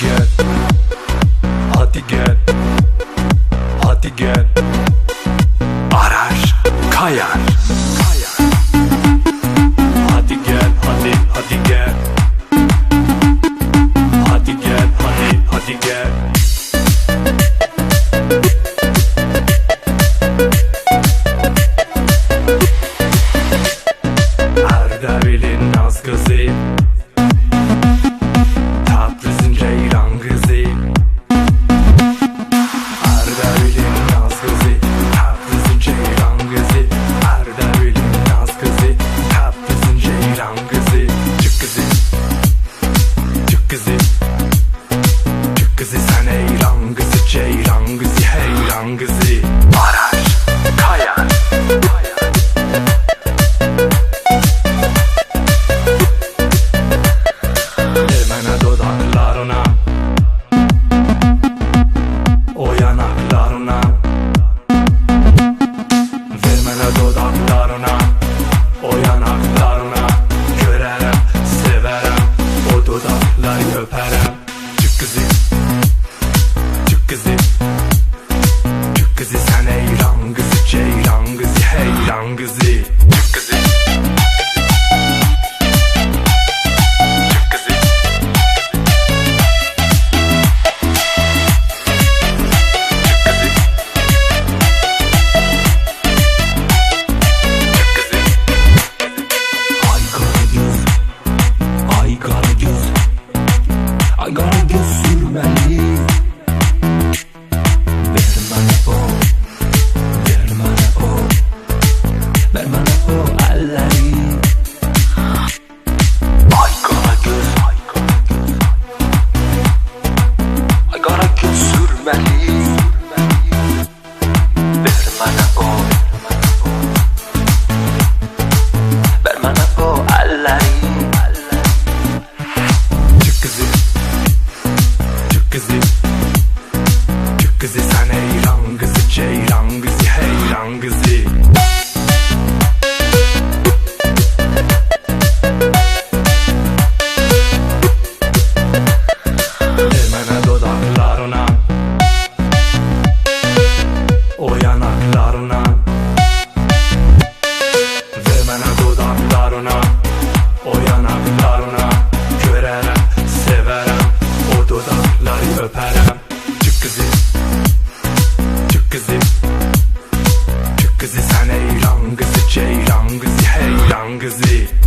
gel. Hadi gel. Hadi gel yarına O yana darına Görərəm, sevərəm O dodaqları öpərəm Çık qızım Çık qızım Çık qızı sənə İran qızı Ceyran qızı Heyran qızı